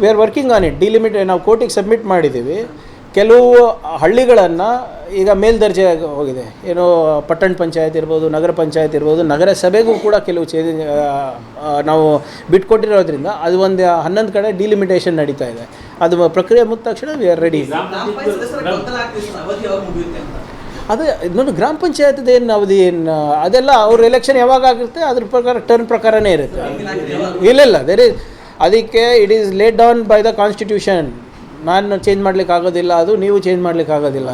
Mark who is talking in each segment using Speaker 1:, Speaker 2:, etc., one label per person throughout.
Speaker 1: We are working on it delimit ನಾವು ಕೋರ್ಟಿಗೆ submit ಮಾಡಿದ್ದೀವಿ. ಕೆಲವು ಹಳ್ಳಿಗಳನ್ನು ಈಗ ಮೇಲ್ದರ್ಜೆ ಹೋಗಿದೆ. ಏನು ಪಟ್ಟಣ ಪಂಚಾಯತ್ ಇರ್ಬೋದು ನಗರ ಪಂಚಾಯತ್ ಇರ್ಬೋದು ನಗರ ಸಭೆಗೂ ಕೂಡ ಕೆಲವು ಚೇಂಜ್ ನಾವು ಬಿಟ್ಕೊಟ್ಟಿರೋದ್ರಿಂದ ಅದು ಒಂದು ಹನ್ನೊಂದು ಕಡೆ ಡಿಲಿಮಿಟೇಷನ್ ನಡೀತಾ ಇದೆ. ಅದು ಪ್ರಕ್ರಿಯೆ ಮುಗಿದ ತಕ್ಷಣ ವಿ ಆರ್ ರೆಡಿ
Speaker 2: ಪಂಚಾಯತ್
Speaker 1: ಅದು ಇನ್ನೊಂದು ಗ್ರಾಮ ಪಂಚಾಯತ್ದು ಏನು ಅವಧಿ, ಏನು, ಅದೆಲ್ಲ ಅವ್ರ ಎಲೆಕ್ಷನ್ ಯಾವಾಗ ಆಗಿರುತ್ತೆ, ಅದ್ರ ಪ್ರಕಾರ ಟರ್ನ್ ಪ್ರಕಾರನೇ ಇರುತ್ತೆ. ಇಲ್ಲ ಇಲ್ಲ ದೇರ್ ಇಸ್ ಅದಕ್ಕೆ it is laid down by the constitution ನಾನು ಚೇಂಜ್ ಮಾಡ್ಲಿಕ್ಕೆ ಆಗೋದಿಲ್ಲ ಅದು ನೀವು ಚೇಂಜ್ ಮಾಡ್ಲಿಕ್ಕೆ ಆಗೋದಿಲ್ಲ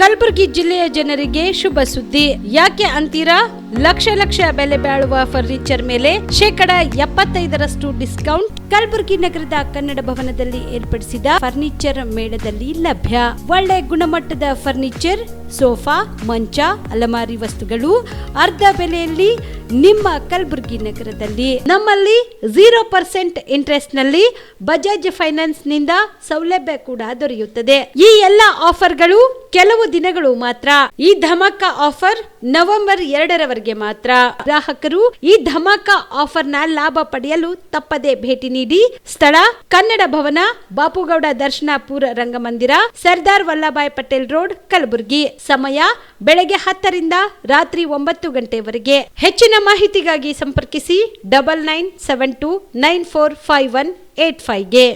Speaker 3: ಕಲಬುರಗಿ ಜಿಲ್ಲೆಯ ಜನರಿಗೆ ಶುಭ ಸುದ್ದಿ. ಯಾಕೆ ಅಂತೀರಾ? ಲಕ್ಷ ಲಕ್ಷ ಬೆಲೆ ಬಾಳುವ ಫರ್ನಿಚರ್ ಮೇಲೆ ಶೇಕಡ ಎಪ್ಪತ್ತೈದರಷ್ಟು ಡಿಸ್ಕೌಂಟ್ ಕಲಬುರಗಿ ನಗರದ ಕನ್ನಡ ಭವನದಲ್ಲಿ ಏರ್ಪಡಿಸಿದ ಫರ್ನಿಚರ್ ಮೇಳದಲ್ಲಿ ಲಭ್ಯ. ಒಳ್ಳೆ ಗುಣಮಟ್ಟದ ಫರ್ನಿಚರ್, ಸೋಫಾ, ಮಂಚ, ಅಲಮಾರಿ ವಸ್ತುಗಳು ಅರ್ಧ ಬೆಲೆಯಲ್ಲಿ ನಿಮ್ಮ ಕಲಬುರಗಿ ನಗರದಲ್ಲಿ. ನಮ್ಮಲ್ಲಿ ಝೀರೋ ಪರ್ಸೆಂಟ್ ಇಂಟ್ರೆಸ್ಟ್ನಲ್ಲಿ ಬಜಾಜ್ ಫೈನಾನ್ಸ್ನಿಂದ ಸೌಲಭ್ಯ ಕೂಡ ದೊರೆಯುತ್ತದೆ. ಈ ಎಲ್ಲ ಆಫರ್ಗಳು ಕೆಲವು ದಿನಗಳು ಮಾತ್ರ. ಈ ಧಮಾಕ ಆಫರ್ ನವೆಂಬರ್ ಎರಡರವರೆಗೆ ಮಾತ್ರ. ಗ್ರಾಹಕರು ಈ ಧಮಾಕ ಆಫರ್ನ ಲಾಭ ಪಡೆಯಲು ತಪ್ಪದೆ ಭೇಟಿ ನೀಡಿ. ಸ್ಥಳ, ಕನ್ನಡ ಭವನ, ಬಾಪುಗೌಡ ದರ್ಶನಾಪುರ ರಂಗಮಂದಿರ, ಸರ್ದಾರ್ ವಲ್ಲಭಾಯ್ ಪಟೇಲ್ ರೋಡ್, ಕಲಬುರಗಿ. ಸಮಯ ಬೆಳಗ್ಗೆ ಹತ್ತರಿಂದ ರಾತ್ರಿ ಒಂಬತ್ತು ಗಂಟೆವರೆಗೆ. ಹೆಚ್ಚಿನ ಮಾಹಿತಿಗಾಗಿ ಸಂಪರ್ಕಿಸಿ double nine seven two nine four five one eight ಫೈವ್ಗೆ